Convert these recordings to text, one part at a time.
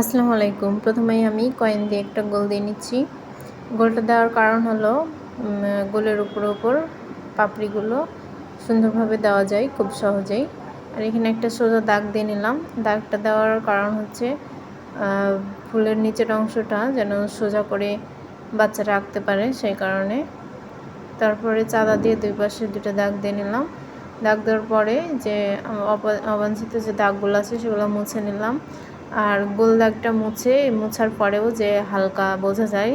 আসসালামু আলাইকুম। প্রথমেই আমি কয়েন দিয়ে একটা গোল দিয়ে নিচ্ছি। গোলটা দেওয়ার কারণ হলো গোলের উপর উপর পাপড়িগুলো সুন্দরভাবে দেওয়া যায় খুব সহজেই। আর এখানে একটা সোজা দাগ দিয়ে নিলাম। দাগটা দেওয়ার কারণ হচ্ছে ফুলের নিচের অংশটা যেন সোজা করে বাচ্চারা আঁকতে পারে সেই কারণে। তারপরে চাঁদা দিয়ে দুই পাশে দুটো দাগ দিয়ে নিলাম। দাগ দেওয়ার পরে যে অবাঞ্ছিত যে দাগগুলো আছে সেগুলো মুছে নিলাম। আর গোল দাগটা মুছে, মোছার পরেও যে হালকা বোঝা যায়,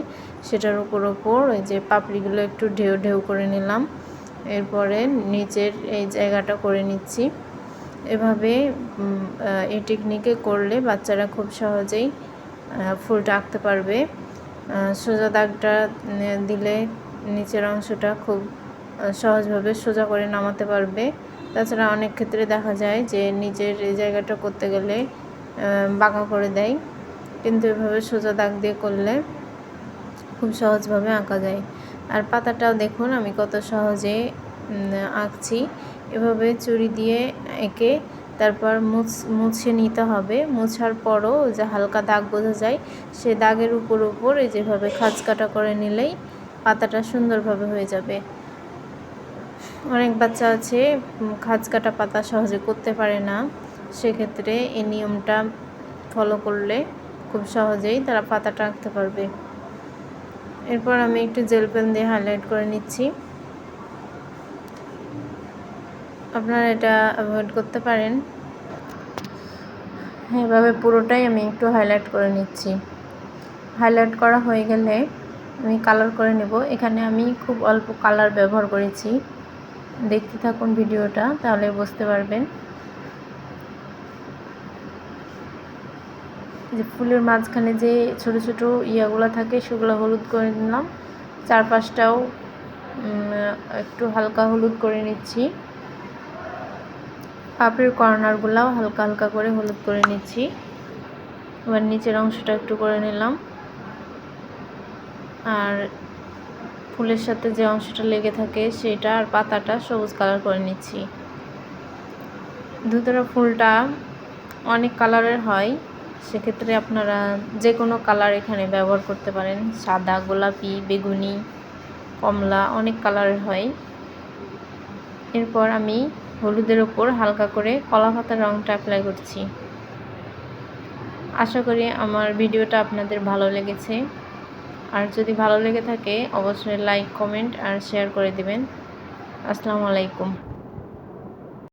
সেটার উপর ওপর ওই যে পাপড়িগুলো একটু ঢেউ ঢেউ করে নিলাম। এরপরে নিচের এই জায়গাটা করে নিচ্ছি। এভাবে এই টেকনিকে করলে বাচ্চারা খুব সহজেই ফুলটা আঁকতে পারবে। সোজা দাগটা দিলে নিচের অংশটা খুব সহজভাবে সোজা করে নামাতে পারবে। তাছাড়া অনেক ক্ষেত্রে দেখা যায় যে, নিজের এই জায়গাটা করতে গেলে বাঁকা করে দেয়। কিন্তু এভাবে সোজা দাগ দিয়ে করলে খুব সহজভাবে আঁকা যায়। আর পাতাটাও দেখুন, আমি কত সহজে আঁকছি। এভাবে চুরি দিয়ে এঁকে তারপর মুছ, মুছে নিতে হবে। মুছার পরও যে হালকা দাগ বোঝা যায়, সে দাগের উপর উপর এই যেভাবে খাঁজ কাটা করে নিলেই পাতাটা সুন্দরভাবে হয়ে যাবে। অনেক বাচ্চা আছে খাঁজ কাটা পাতা সহজে করতে পারে না। সেক্ষেত্রে এই নিয়মটা ফলো করলে খুব সহজেই তারা পাতাটা আঁকতে পারবে। এরপর আমি একটু জেল পেন দিয়ে হাইলাইট করে নিচ্ছি। আপনারা এটা অ্যাভয়েড করতে পারেন। এভাবে পুরোটাই আমি একটু হাইলাইট করে নিচ্ছি। হাইলাইট করা হয়ে গেলে আমি কালার করে নেব। এখানে আমি খুব অল্প কালার ব্যবহার করেছি। দেখতে থাকুন ভিডিওটা, তাহলে বুঝতে পারবেন। যে ফুলের মাঝখানে যে ছোট ছোট ইয়াগুলো থাকে, সেগুলো হলুদ করে নিলাম। চারপাশটাও একটু হালকা হলুদ করে নিচ্ছি। পাপড়ির কর্নারগুলাও হালকা হালকা করে হলুদ করে নিচ্ছি। এবার নিচের অংশটা একটু করে নিলাম। আর ফুলের সাথে যে অংশটা লেগে থাকে, সেটা আর পাতাটা সবুজ কালার করে নিচ্ছি। ধুতরা ফুলটা অনেক কালারের হয়। সেক্ষেত্রে আপনারা যে কোনো কালার এখানে ব্যবহার করতে পারেন। সাদা, গোলাপি, বেগুনি, কমলা অনেক কালারের হয়। এরপর আমি হলুদের ওপর হালকা করে কলা পাতার রঙটা অ্যাপ্লাই করছি। আশা করি আমার ভিডিওটা আপনাদের ভালো লেগেছে। আর যদি ভালো লেগে থাকে, অবশ্যই লাইক কমেন্ট আর শেয়ার করে দিবেন। আসসালামু আলাইকুম।